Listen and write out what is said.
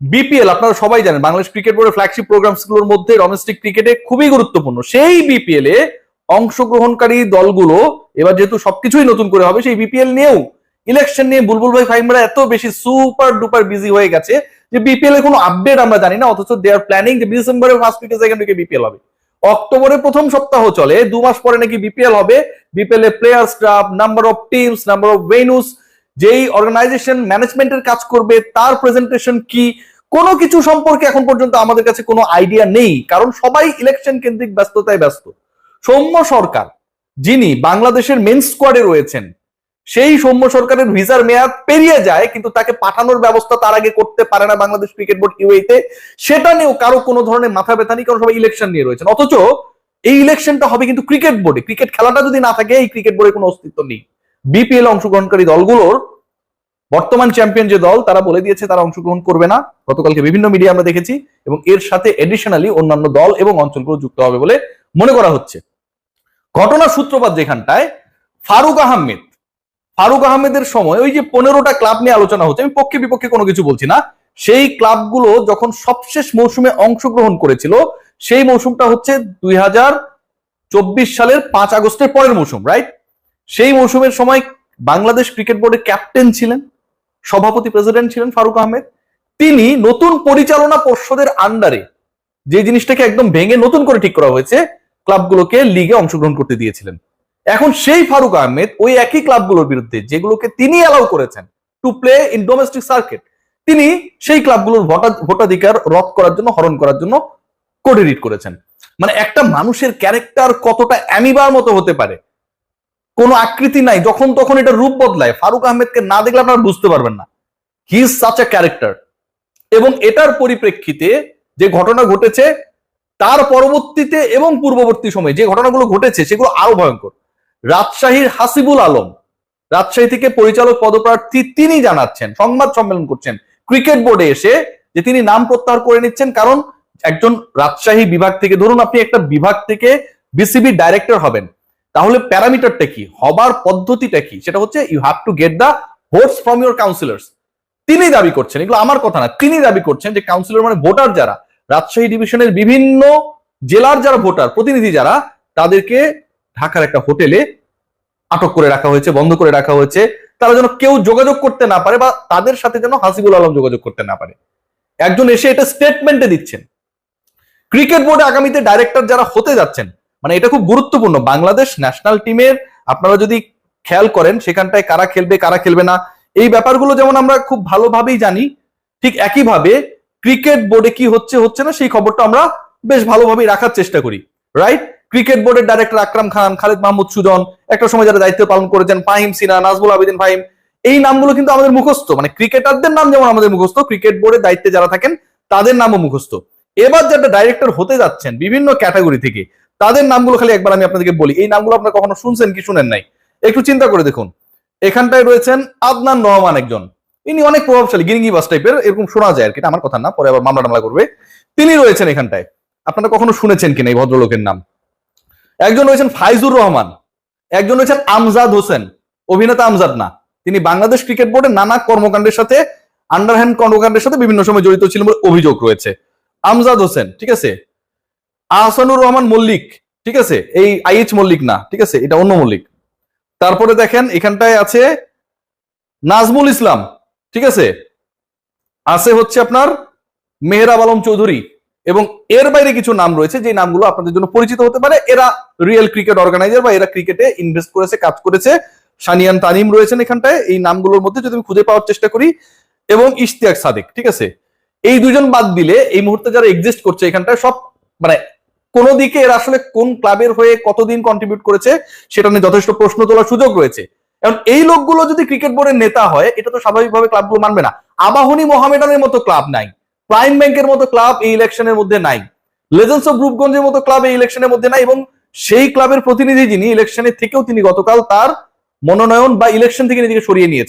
BPL আপনারা সবাই জানেন, বাংলাদেশ ক্রিকেট বোর্ডের ফ্ল্যাগশিপ প্রোগ্রামসগুলোর মধ্যে ডোমেস্টিক ক্রিকেটে খুবই গুরুত্বপূর্ণ। সেই বিপিএল এ অংশগ্রহণকারী দলগুলো এবার যেহেতু সবকিছুই নতুন করে হবে, সেই বিপিএল নিয়েও ইলেকশন নিয়ে বুলবুল ভাই ফাইমরা এত বেশি সুপার ডুপার বিজি হয়ে গেছে যে বিপিএল এর কোনো আপডেট আমরা জানি না, অথচ দে আর প্ল্যানিং যে ডিসেম্বরের ফার্স্ট উইকে সেকেন্ড উইকে বিপিএল হবে। অক্টোবরে প্রথম সপ্তাহ চলে, দু মাস পরে নাকি বিপিএল হবে। BPL A player staff number of teams number of venues যেই অর্গানাইজেশন ম্যানেজমেন্টের কাজ করবে, তার প্রেজেন্টেশন কি কোনো কিছু সম্পর্কে এখন পর্যন্ত আমাদের কাছে কোনো আইডিয়া নেই, কারণ সবাই ইলেকশন কেন্দ্রিক ব্যস্ততায় ব্যস্ত। সৌম্য সরকার, যিনি বাংলাদেশের মেন স্কোয়াডে রয়েছেন, সেই সৌম্য সরকারের ভিসার মেয়াদ পেরিয়ে যায়, কিন্তু তাকে পাঠানোর ব্যবস্থা তার আগে করতে পারে না বাংলাদেশ ক্রিকেট বোর্ড ইউএতে সেটা নিয়েও কারও কোনো ধরনের মাথা ব্যথা নেই, কারণ সবাই ইলেকশন নিয়ে রয়েছেন। অথচ এই ইলেকশনটা হবে কিন্তু ক্রিকেট বোর্ডে ক্রিকেট খেলাটা যদি না থাকে, এই ক্রিকেট বোর্ডে কোনো অস্তিত্ব নেই। বিপিএল অংশগ্রহণকারী দলগুলোর বর্তমান চ্যাম্পিয়ন যে দল, তারা বলে দিয়েছে তারা অংশগ্রহণ করবে না। গতকালকে বিভিন্ন মিডিয়া আমরা দেখেছি এবং এর সাথে এডিশনালি অন্যান্য দল এবং অঞ্চলগুলো যুক্ত হবে বলে মনে করা হচ্ছে। ঘটনার সূত্রপাত যেখানটায়, ফারুক আহমেদ। ফারুক আহমেদের সময় ওই যে পনেরোটা ক্লাব নিয়ে আলোচনা হচ্ছে, আমি পক্ষে বিপক্ষে কোনো কিছু বলছি না। সেই ক্লাবগুলো যখন সবশেষ মৌসুমে অংশগ্রহণ করেছিল, সেই মৌসুমটা হচ্ছে দুই হাজার চব্বিশ সালের পাঁচ আগস্টের পরের মৌসুম রাইট সেই মৌসুমের সময় বাংলাদেশ ক্রিকেট বোর্ডের ক্যাপ্টেন ছিলেন। সভাপতি প্রেসিডেন্ট ছিলেন ফারুক আহমেদ। তিনি নতুন পরিচালনা পর্ষদের আন্ডারে যে জিনিসটাকে একদম ভেঙে নতুন করে ঠিক করা হয়েছে ক্লাবগুলোকে লিগে অংশগ্রহণ করতে দিয়েছিলেন। এখন সেই ফারুক আহমেদ ওই একই ক্লাবগুলোর বিরুদ্ধে যেগুলোকে তিনি অ্যালাউ করেছেন to play in domestic circuit তিনি সেই ক্লাবগুলোর ভোটা- ভোটাধিকার রদ করার জন্য, হরণ করার জন্য কোর্টে করেছেন। মানে একটা মানুষের ক্যারেক্টার কতটা অ্যামিবার মতো হতে পারে কোনো আকৃতি নাই, যখন তখন এটা রূপ বদলায়। ফারুক আহমেদকে না দেখলে আপনারা বুঝতে পারবেন না। He is such a character এবং এটার পরিপ্রেক্ষিতে যে ঘটনা ঘটেছে, তার পরবর্তীতে এবং পূর্ববর্তী সময়ে যে ঘটনাগুলো ঘটেছে, সেগুলো আরও ভয়ঙ্কর। রাজশাহীর হাসিবুল আলম, রাজশাহী থেকে পরিচালক পদপ্রার্থী তিনি জানাচ্ছেন, সংবাদ সম্মেলন করছেন, ক্রিকেট বোর্ডে এসে যে তিনি নাম প্রত্যাহার করে নিচ্ছেন, কারণ একজন রাজশাহী বিভাগ থেকে, ধরুন আপনি একটা বিভাগ থেকে বিসিবি ডাইরেক্টর হবেন তাহলে প্যারামিটারটা কি? হবার পদ্ধতিটা কি? সেটা হচ্ছে you have to get the votes from your councillors তিনি দাবি করছেন, এগুলো আমার কথা না তিনি দাবি করছেন যে কাউন্সিলর মানে ভোটার যারা, রাজশাহী ডিভিশনের বিভিন্ন জেলার যারা ভোটার প্রতিনিধি যারা, তাদেরকে ঢাকার একটা হোটেলে আটক করে রাখা হয়েছে, বন্ধ করে রাখা হয়েছে। তারা যেন কেউ যোগাযোগ করতে না পারে বা তাদের সাথে যেন হাসিবুল আলম যোগাযোগ করতে না পারে। একজন এসে এটা স্টেটমেন্টে দিচ্ছেন। ক্রিকেট বোর্ডে আগামীতে ডাইরেক্টর যারা হতে যাচ্ছেন মানে এটা খুব গুরুত্বপূর্ণ। বাংলাদেশ ন্যাশনাল টিমের আপনারা যদি খেয়াল করেন, সেখানটায় কারা খেলবে কারা খেলবে না, এই ব্যাপারগুলো যেমন আমরা খুব ভালোভাবেই জানি, ঠিক একইভাবে ক্রিকেট বোর্ডে কি হচ্ছে হচ্ছে না, সেই খবরটা আমরা বেশ ভালোভাবেই রাখার চেষ্টা করি রাইট ক্রিকেট বোর্ডের ডাইরেক্টর আকরাম খান, খালেদ মাহমুদ সুজন, একটা সময় যারা দায়িত্ব পালন করেছেন, ফাহিম সিনা নাজমুল আবেদিন ফাহিম, এই নামগুলো কিন্তু আমাদের মুখস্থ মানে ক্রিকেটারদের নাম যেমন আমাদের মুখস্থ ক্রিকেট বোর্ডের দায়িত্বে যারা থাকেন, তাদের নামও মুখস্থ। এবার যারা ডাইরেক্টর হতে যাচ্ছেন বিভিন্ন ক্যাটাগরি থেকে তাদের নামগুলো খালি একবার আমি আপনাদেরকে বলি। এই নামগুলো আপনারা কখনো শুনছেন কি শুনেন নাই? একটু চিন্তা করে দেখুন। এখানটায় রয়েছেন আদনান রহমান একজন। ইনি অনেক প্রভাবশালী, গিরিঙ্গি বাস টাইপের, এরকম শোনা যায় আর কি। আমার কথা না, পরে আবার মামলা টামলা করবে। তিনি রয়েছেন এখানটায়। আপনারা কখনো শুনেছেন কিনা এই ভদ্রলোকের নাম? একজন রয়েছেন ফাইজুর রহমান। একজন রয়েছেন আমজাদ হোসেন। অভিনেতা আমজাদ না। তিনি বাংলাদেশ ক্রিকেট বোর্ডের নানা কর্মকাণ্ডের সাথে আন্ডারহ্যান্ড কর্মকাণ্ডের সাথে বিভিন্ন সময় জড়িত ছিলেন বলে অভিযোগ রয়েছে। আমজাদ হোসেন, ঠিক আছে? আহসানুর রহমান মল্লিক, ঠিক আছে? এই আইএচ মল্লিক না, ঠিক আছে? এটা অন্য মল্লিক। তারপরে দেখেন, এখানটায় আছে নাজমুল ইসলাম, ঠিক আছে? আছে হচ্ছে আপনার মেহরাব আলম চৌধুরী এবং এর বাইরে কিছু নাম রয়েছে যে নামগুলো আপনাদের জন্য পরিচিত হতে পারে। এরা রিয়েল ক্রিকেট অর্গানাইজার বা এরা ক্রিকেটে ইনভেস্ট করেছে, কাজ করেছে। সানিয়ান তানিম রয়েছেন এখানটায়। এই নামগুলোর মধ্যে যদি আমি খুঁজে পাওয়ার চেষ্টা করি, এবং ইশতিয়াক সাদেক, ঠিক আছে? এই দুজন বাদ দিলে এই মুহূর্তে যারা এক্সিস্ট করছে এখানটায় সব মানে কোন দিকে এরা আসলে কোন ক্লাবের হয়ে কতদিন কন্ট্রিবিউট করেছে, সেটা নিয়ে যথেষ্ট প্রশ্ন তোলার সুযোগ রয়েছে। এখন এই লোকগুলো যদি ক্রিকেট বোর্ডের নেতা হয়, এটা তো স্বাভাবিকভাবে ক্লাবগুলো মানবে না। আবাহনী মোহামেডানের মতো ক্লাব নাই। প্রাইম ব্যাংকের মতো ক্লাব এই ইলেকশনের মধ্যে নাই। লেজেন্ডস অফ রূপগঞ্জের মতো ক্লাব এই ইলেকশনের মধ্যে নাই এবং সেই ক্লাবের প্রতিনিধি যিনি ইলেকশনের থেকেও তিনি গতকাল তার মনোনয়ন বা ইলেকশন থেকে নিজেকে সরিয়ে নিয়েছেন।